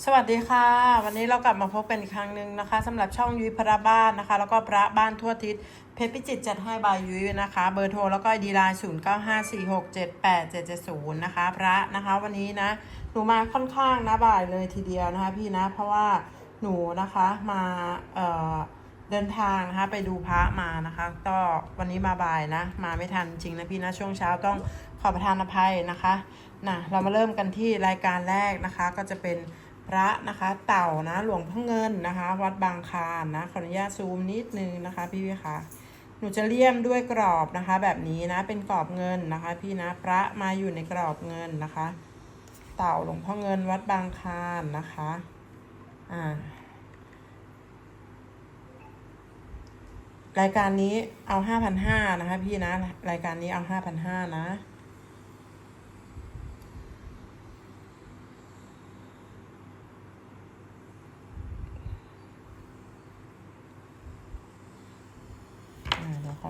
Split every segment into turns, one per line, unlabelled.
สวัสดีค่ะ วันนี้เรากลับมาพบกันอีกครั้งหนึ่งนะคะสำหรับช่องยุ้ยพระบ้านนะคะ แล้วก็พระบ้านทั่วทิศเพชรพิจิตรจัดให้บายยุ้ยนะคะ เบอร์โทรแล้วก็ดีไลน์ศูนย์เก้าห้าสี่หกเจ็ดแปดเจ็ดเจ็ดศูนย์นะคะ พระนะคะวันนี้นะหนูมาค่อนข้างนะบ่ายเลยทีเดียวนะคะพี่นะเพราะว่าหนูนะคะมาเอ่อเดินทางนะคะไปดูพระมานะคะก็วันนี้มาบ่ายนะ มาไม่ทันจริงนะพี่นะช่วงเช้าต้องขอประทานอภัยนะคะนะเรามาเริ่มกันที่รายการแรกนะคะก็จะเป็น ระนะคะ เต่านะ หลวงพ่อเงินนะคะ วัดบางคานนะขออนุญาตซูมนิดนึงนะคะ พี่พี่คะหนูจะเลี่ยมด้วยกรอบนะคะ แบบนี้นะเป็นกรอบเงินนะคะ พี่นะพระมาอยู่ในกรอบเงินนะคะ เต่าหลวงพ่อเงินวัดบางคานนะคะอ่ารายการนี้เอาห้าพันห้านะคะ พี่นะ รายการนี้เอาห้าพันห้านะ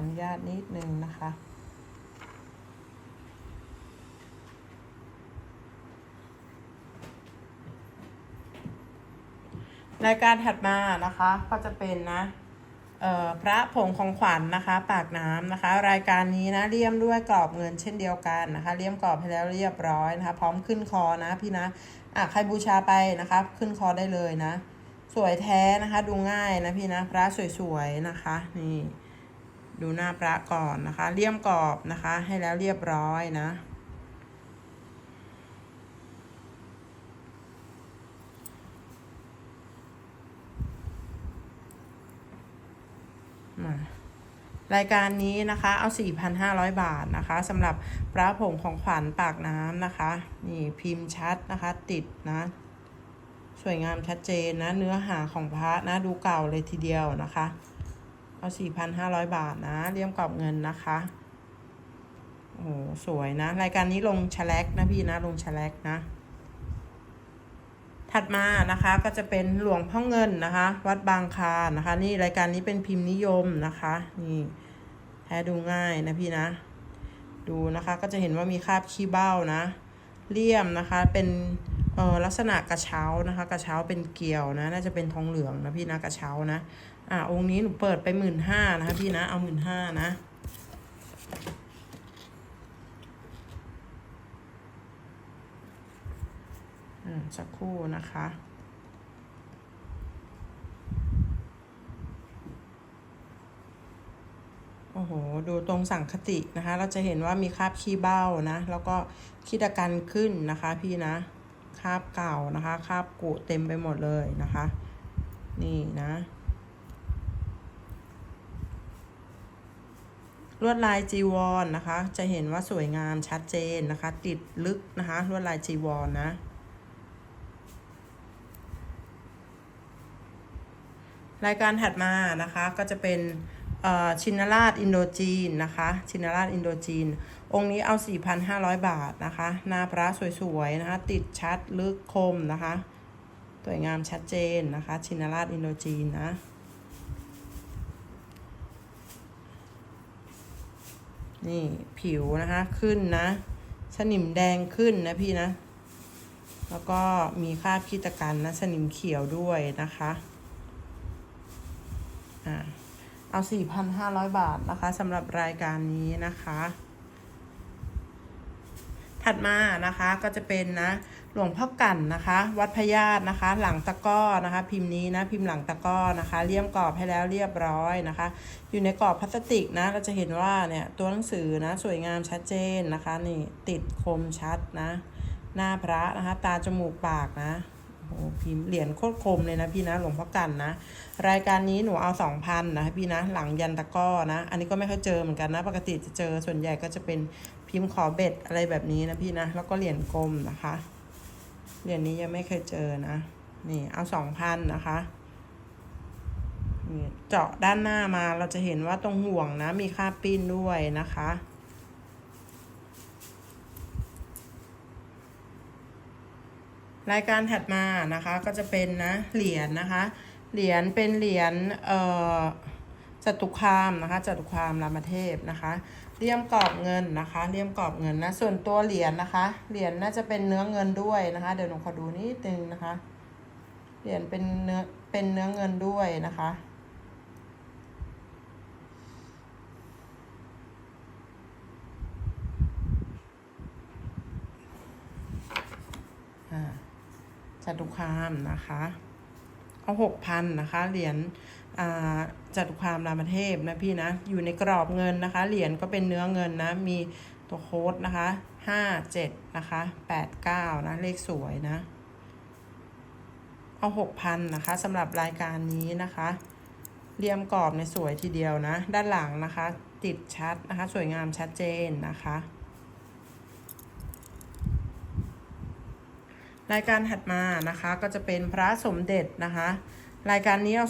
อ่าเดี๋ยวขออนุญาตนิดนึงนะคะ รายการถัดมานะคะก็จะเป็นนะพระผงของขวัญนนะคะ ปากน้ำนะคะ รายการนี้นะเลี่ยมด้วยกรอบเงินเช่นเดียวกันนะคะเลี่ยมกรอบให้แล้วเรียบร้อยนะคะ พร้อมขึ้นคอนะพี่นะอะใครบูชาไปนะคะ ขึ้นคอได้เลยนะ สวยแท้นะคะ ดูง่ายนะพี่นะพระสวยๆนะคะนี่ ดูหน้าพระก่อนนะคะ เลี่ยมกรอบนะคะ ให้แล้วเรียบร้อยนะ มารายการนี้นะคะ เอา 4,500 บาทนะคะสำหรับพระผงของขวัญปากน้ำนะคะ นี่พิมพ์ชัดนะคะ ติดนะ สวยงามชัดเจนนะ เนื้อหาของพระนะ ดูเก่าเลยทีเดียวนะคะ เอา4,500บาทนะเลี่ยมกรอบเงินนะคะโอ้โหสวยนะ รายการนี้ลงแฉลกนะพี่นะลงแฉลกนะ ถัดมานะคะก็จะเป็นหลวงพ่อเงินนะคะ วัดบางคานนะคะ นี่รายการนี้เป็นพิมพ์นิยมนะคะ นี่แท้ดูง่ายนะพี่นะ ดูนะคะก็จะเห็นว่ามีคราบขี้เบ้านะเลี่ยมนะคะเป็นเอ่อลักษณะกระเช้านะคะ กระเช้าเป็นเกลียวนะ น่าจะเป็นทองเหลืองนะพี่นะกระเช้านะ อ่าองค์นี้หนูเปิดไปหมื่นห้านะคะพี่นะ เอาหมื่นห้านะอ่าสักครู่นะคะโอ้โห ดูตรงสังคตินะคะ เราจะเห็นว่ามีคราบขี้เบ้านะ แล้วก็ขี้ตะกันขึ้นนะคะ พี่นะ คราบเก่านะคะ คราบกุเต็มไปหมดเลยนะคะ นี่นะ ลวดลายจีวรนนะคะ จะเห็นว่าสวยงามชัดเจนนะคะ ติดลึกนะคะลวดลายจีวรนนะ รายการถัดมานะคะก็จะเป็นชินราชอินโดจีนนะคะ ชินราชอินโดจีน องค์นี้เอา 4,500 บาทนะคะ หน้าพระสวยๆนะคะ ติดชัดลึกคมนะคะ สวยงามชัดเจนนะคะ ชินราชอินโดจีนนะ นี่ผิวนะคะขึ้นนะสนิมแดงขึ้นนะพี่นะ แล้วก็มีคราบขี้ตะกันนะสนิมเขียวด้วยนะคะอ่าเอา 4,500 บาทนะคะสำหรับรายการนี้นะคะ ถัดมานะคะก็จะเป็นนะ หลวงพ่อกันนะคะ วัดพญาตนะคะ หลังตะก้อนะคะ พิมพ์นี้นะพิมพ์หลังตะก้อนะคะเลี่ยมกรอบให้แล้วเรียบร้อยนะคะ อยู่ในกรอบพลาสติกนะเราจะเห็นว่าเนี่ยตัวหนังสือนะสวยงามชัดเจนนะคะนี่ติดคมชัดนะ หน้าพระนะคะ ตาจมูกปากนะโอ้พิมพ์เหรียญโคตรคมเลยนะพี่นะหลวงพ่อกันนะ รายการนี้หนูเอาสองพันนะพี่นะหลังยันตะก้อนะ อันนี้ก็ไม่ค่อยเจอเหมือนกันนะ ปกติจะเจอส่วนใหญ่ก็จะเป็นพิมพ์ขอเบ็ดอะไรแบบนี้นะพี่นะ แล้วก็เหรียญกลมนะคะ เหรียญนี้ยังไม่เคยเจอนะ นี่เอาสองพันนะคะเจาะด้านหน้ามาเราจะเห็นว่าตรงห่วงนะ มีค่าบปิ้นด้วยนะคะ รายการถัดมานะคะก็จะเป็นนะเหรียญนะคะ เหรียญเป็นเหรียญเอ่อจตุคามนะคะจตุคามรามเทพนะคะ เลี่ยมกรอบเงินนะคะ เลี่ยมกรอบเงินนะ ส่วนตัวเหรียญนะคะ เหรียญน่าจะเป็นเนื้อเงินด้วยนะคะ เดี๋ยวหนูขอดูนิดนึงนะคะ เหรียญเป็นเนื้อ เป็นเนื้อเงินด้วยนะคะ อ่าจตุคามนะคะ เอาหกพันนะคะ เหรียญ จตุความรามเทพนะพี่นะ อยู่ในกรอบเงินนะคะ เหรียญก็เป็นเนื้อเงินนะ มีตัวโค้ดนะคะห้าเจ็ดนะคะแปดเก้านะ เลขสวยนะ เอาหกพันนะคะสำหรับรายการนี้นะคะ เรียมกรอบในสวยทีเดียวนะ ด้านหลังนะคะ ติดชัดนะคะ สวยงามชัดเจนนะคะ รายการถัดมานะคะก็จะเป็นพระสมเด็จนะคะ รายการนี้เอา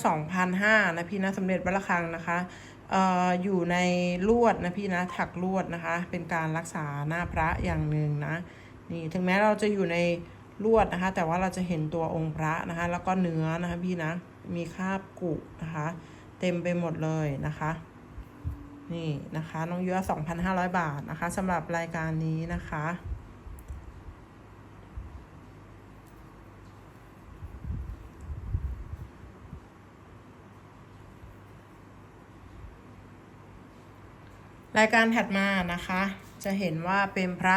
2,005นะพี่นะสมเด็จวัดระฆังนะคะเอ่ออยู่ในลวดนะพี่นะถักลวดนะคะ เป็นการรักษาหน้าพระอย่างหนึ่งนะนี่ถึงแม้เราจะอยู่ในลวดนะคะ แต่ว่าเราจะเห็นตัวองค์พระนะคะ แล้วก็เนื้อนะคะพี่นะมีคราบกุนะคะ เต็มไปหมดเลยนะคะนี่นะคะน้องเยอะ2,500 บาทนะคะสำหรับรายการนี้นะคะ รายการถัดมานะคะ จะเห็นว่าเป็นพระ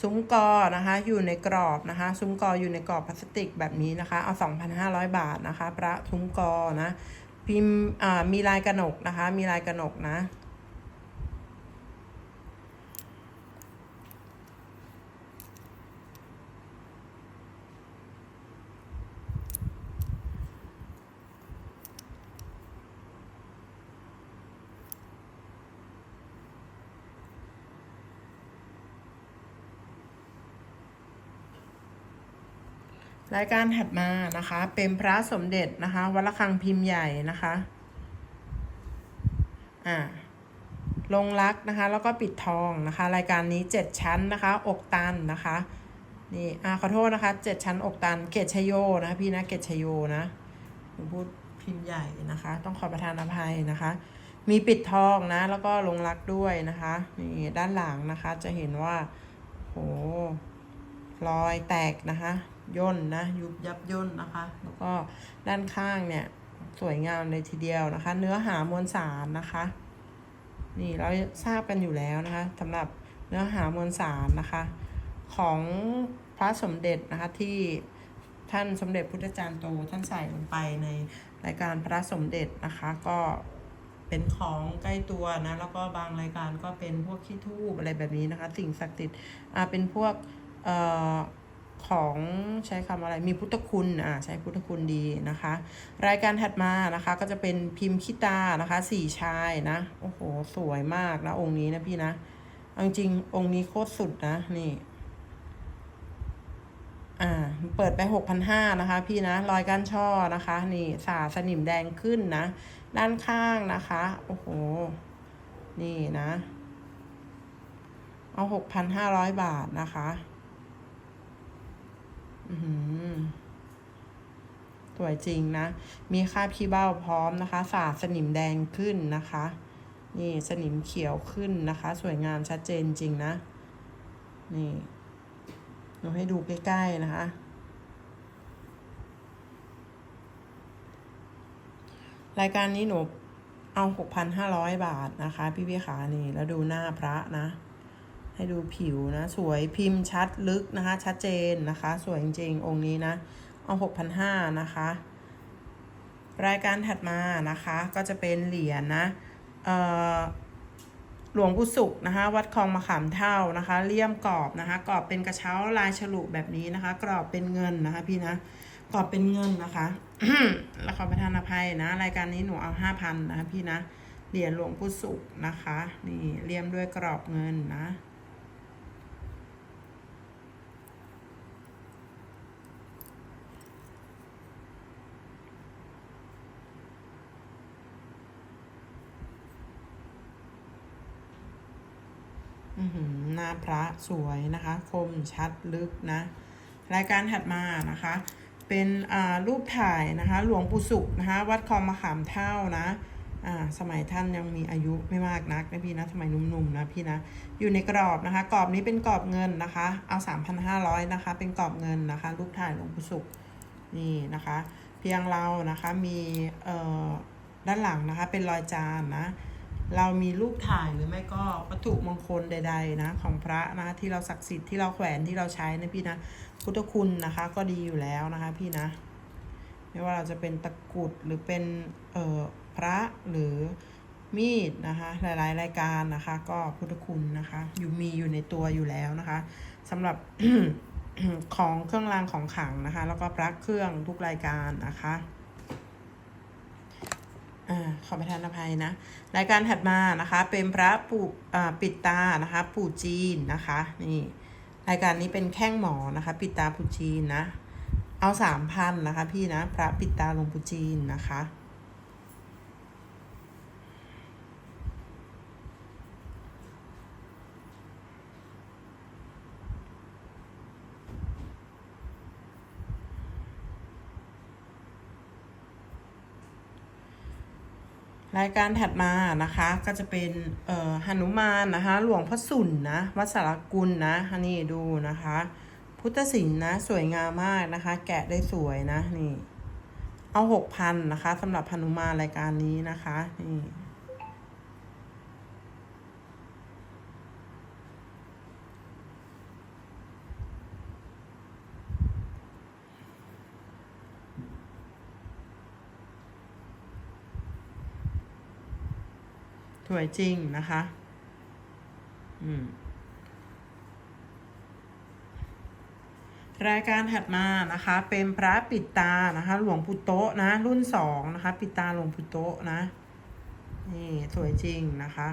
ซุ้มกอนะคะ อยู่ในกรอบนะคะ ซุ้มกออยู่ในกรอบพลาสติกแบบนี้นะคะ เอา 2,500 บาทนะคะ พระซุ้มกอนะ พิมพ์มีลายกระหนกนะคะ มีลายกระหนกนะ รายการถัดมานะคะ เป็นพระสมเด็จนะคะวัดระฆังพิมพ์ใหญ่นะคะอ่าลงรักนะคะ แล้วก็ปิดทองนะคะ รายการนี้เจ็ดชั้นนะคะ อกตันนะคะนี่อ่าขอโทษนะคะเจ็ดชั้นอกตัน เกตชโยนะคะพี่นะเกตชโยนะผมพูดพิมพ์ใหญ่นะคะ ต้องขอประทานอภัยนะคะ มีปิดทองนะ แล้วก็ลงรักด้วยนะคะนี่ด้านหลังนะคะจะเห็นว่าโหรอยแตกนะคะ ย่นนะยุบยับย่นนะคะ แล้วก็ด้านข้างเนี่ยสวยงามเลยทีเดียวนะคะ เนื้อหามวลสารนะคะ นี่เราทราบกันอยู่แล้วนะคะสำหรับเนื้อหามวลสารนะคะ ของพระสมเด็จนะคะที่ท่านสมเด็จพุทธจารย์โตท่านใส่ลงไปในรายการพระสมเด็จนะคะ ก็เป็นของใกล้ตัวนะแล้วก็บางรายการก็เป็นพวกขี้ทูบอะไรแบบนี้นะคะ สิ่งศักดิ์สิทธิ์อ่าเป็นพวกเอ่อ ของใช้คำอะไรมีพุทธคุณอ่าใช้พุทธคุณดีนะคะ รายการถัดมานะคะก็จะเป็นพิมพ์คิตานะคะสี่ชายนะโอ้โหสวยมากนะองค์นี้นะพี่นะเอาจริงองค์นี้โคตรสุดนะนี่อ่าเปิดไปหกพันห้านะคะ พี่นะรอยก้านช่อนะคะ นี่สาสนิมแดงขึ้นนะ ด้านข้างนะคะ โอ้โห นี่นะ เอาหกพันห้าร้อยบาทนะคะ สวยจริงนะ มีคราบขี้เบ้าพร้อมนะคะ สาดสนิมแดงขึ้นนะคะ นี่สนิมเขียวขึ้นนะคะ สวยงามชัดเจนจริงนะ นี่เราให้ดูใกล้ๆนะคะ รายการนี้หนูเอาหกพันห้าร้อยบาทนะคะ พี่พี่ขานี่ แล้วดูหน้าพระนะ ให้ดูผิวนะ สวยพิมพ์ชัดลึกนะคะ ชัดเจนนะคะ สวยจริงๆ องค์นี้นะ เอาหกพันห้านะคะ รายการถัดมานะคะ ก็จะเป็นเหรียญนะหลวงปู่สุขนะคะ วัดคลองมะขามเท่านะคะเลี่ยมกรอบนะคะกรอบเป็นกระเช้าลายฉลุแบบนี้นะคะ กรอบเป็นเงินนะคะ พี่นะกรอบเป็นเงินนะคะแล้วขอประทานอภัยนะ รายการนี้หนูเอาห้าพันนะคะพี่นะเหรียญหลวงปู่สุขนะคะ นี่เลี่ยมด้วยกรอบเงินนะ อือหือหน้า พระสวยนะคะ คมชัดลึกนะ รายการถัดมานะคะ เป็นรูปถ่ายนะคะ หลวงปู่สุขนะคะ วัดคลองมะขามเท่านะสมัยท่านยังมีอายุไม่มากนักนะพี่นะสมัยหนุ่มๆนะพี่นะ อยู่ในกรอบนะคะ กรอบนี้เป็นกรอบเงินนะคะ เอา 3,500 นะคะ เป็นกรอบเงินนะคะ รูปถ่ายหลวงปู่สุขนี่นะคะ เพียงเรานะคะมีด้านหลังนะคะเป็นรอยจานนะ เรามีรูปถ่ายหรือไม่ก็วัตถุมงคลใด ๆ นะ ของพระนะที่เราศักดิ์สิทธิ์ที่เราแขวนที่เราใช้นะพี่นะพุทธคุณนะคะก็ดีอยู่แล้วนะคะพี่นะ ไม่ว่าเราจะเป็นตะกรุดหรือเป็นเอ่อพระหรือมีดนะคะหลายๆ รายการนะคะ ก็พุทธคุณนะคะ อยู่มีอยู่ในตัวอยู่แล้วนะคะสำหรับของเครื่องรางของขลังนะคะ แล้วก็พระเครื่องทุกรายการนะคะ ขอประทานอภัยนะ รายการถัดมานะคะ เป็นพระปู่ปิดตานะคะ ปู่จีนนะคะ นี่รายการนี้เป็นแข้งหมอนะคะ ปิดตาปู่จีนนะ เอาสามพันนะคะ พี่นะ พระปิดตาหลวงปู่จีนนะคะ รายการถัดมานะคะก็จะเป็นเอ่อหนุมานนะคะ หลวงพ่อสุนนะวัดสารกุลนะอันนี่ดูนะคะ พุทธศิลป์นะสวยงามมากนะคะ แกะได้สวยนะนี่ เอาหกพันนะคะสำหรับหนุมานรายการนี้นะคะนี่ วยจริงนะคะ อืมรายการถัดมานะคะ เป็นพระปิดตานะคะ หลวงปู่โตะนะ รุ่นสองนะคะ ปิดตาหลวงปู่โตะนะ นี่สวยจริงนะคะ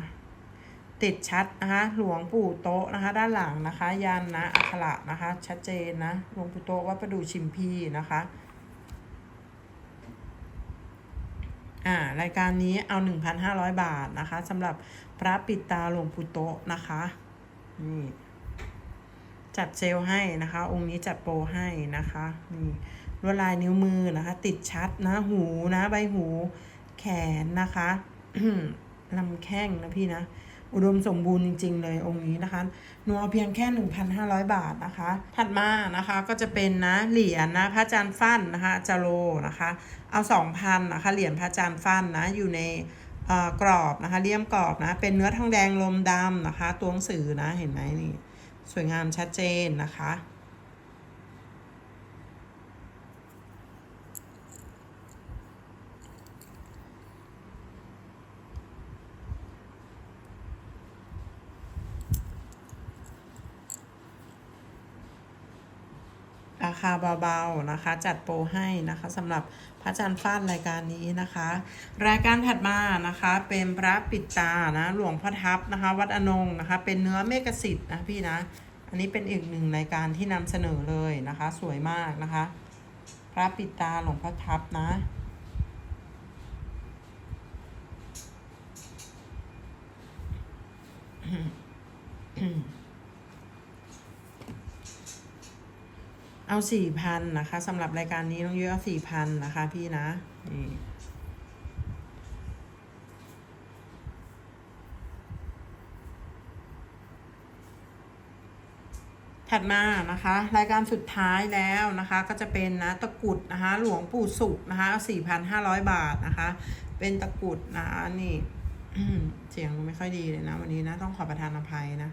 ติดชัดนะคะ หลวงปู่โตะนะคะ ด้านหลังนะคะ ยันนะอักขระนะคะ ชัดเจนนะ หลวงปู่โตะวัดประดู่ชิมพีนะคะ อ่ารายการนี้เอา 1,500 บาทนะคะสำหรับพระปิดตาหลวงปู่โตะนะคะนี่จัดเซลลให้นะคะ องค์นี้จัดโปรให้นะคะนี่ลวดลายนิ้วมือนะคะ ติดชัดนะหูนะ ใบหูแขนนะคะลำแข้งนะพี่นะ อุดมสมบูรณ์จริง ๆ เลยองค์นี้นะคะหนูเอาเพียงแค่ 1,500 บาทนะคะ ถัดมานะคะก็จะเป็นนะเหรียญนะพระจานทร์ฟั่นนะคะจโรนะคะ เอา 2,000นะคะเหรียญพระจานทร์ฟั่นนะอยู่ในกรอบนะคะเลี่ยมกรอบนะเป็นเนื้อทองแดงลมดำนะคะ ตัวหนังสือนะเห็นไหมนี่สวยงามชัดเจนนะคะ คาเบาๆนะคะ จัดโปรให้นะคะสำหรับพระจันทร์ฟาดรายการนี้นะคะ รายการถัดมานะคะเป็นพระปิดตานะหลวงพ่อทับนะคะ วัดอนงนะคะ เป็นเนื้อเมกสิทธิ์นะพี่นะ อันนี้เป็นอีกหนึ่งรายการที่นำเสนอเลยนะคะ สวยมากนะคะ พระปิดตาหลวงพ่อทับนะ เอาสี่พันนะคะสำหรับรายการนี้น้องยุ้ยเอาสี่พันนะคะพี่นะนี่ถัดมานะคะ รายการสุดท้ายแล้วนะคะ ก็จะเป็นนะตะกุดนะคะ หลวงปู่สุขนะคะสี่พันห้าร้อยบาทนะคะ เป็นตะกุดนะนี่เสียงไม่ค่อยดีเลยนะ วันนี้นะ ต้องขอประทานอภัยนะ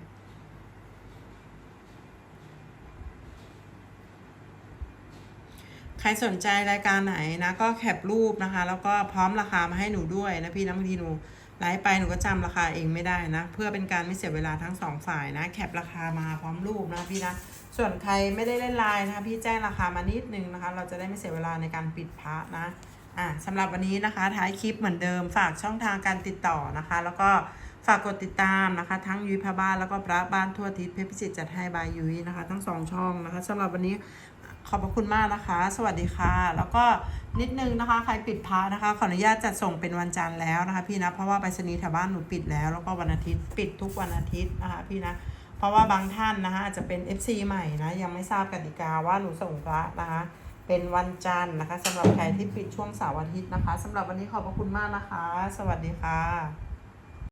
ใค รสนใจรายการไหนนะ ก็แคปรูปนะคะ แล้วก็พร้อมราคามาให้หนูด้วยนะพี่นะบางทีหนูไลฟ์ไปหนูก็จำราคาเองไม่ได้นะ เพื่อเป็นการไม่เสียเวลาทั้งสองฝ่ายนะ แคปราคามาพร้อมรูปนะพี่นะส่วนใครไม่ได้เล่นไลน์นะคะพี่แจ้งราคามานิดนึงนะคะ เราจะได้ไม่เสียเวลาในการปิดพระนะอ่าสำหรับวันนี้นะคะ ท้ายคลิปเหมือนเดิมฝากช่องทางการติดต่อนะคะ แล้วก็ฝากกดติดตามนะคะ ทั้งยุ้ยพระบ้านแล้วก็พระบ้านทั่วทิศเพชรพิจิตรจัดให้บายยุ้ยนะคะ ทั้งสองช่องนะคะสำหรับวันนี้ ขอบพระคุณมากนะคะ สวัสดีค่ะ แล้วก็นิดนึงนะคะ ใครปิดพระนะคะ ขออนุญาตจัดส่งเป็นวันจันทร์แล้วนะคะ พี่นะ เพราะว่าไปรษณีย์แถวบ้านหนูปิดแล้ว แล้วก็วันอาทิตย์ปิดทุกวันอาทิตย์นะคะพี่นะ เพราะว่าบางท่านนะคะอาจจะเป็น FC ใหม่นะ ยังไม่ทราบกติกาว่าหนูส่งพระนะคะ เป็นวันจันทร์นะคะสำหรับใครที่ปิดช่วงเสาร์อาทิตย์นะคะสำหรับวันนี้ขอบพระคุณมากนะคะ สวัสดีค่ะ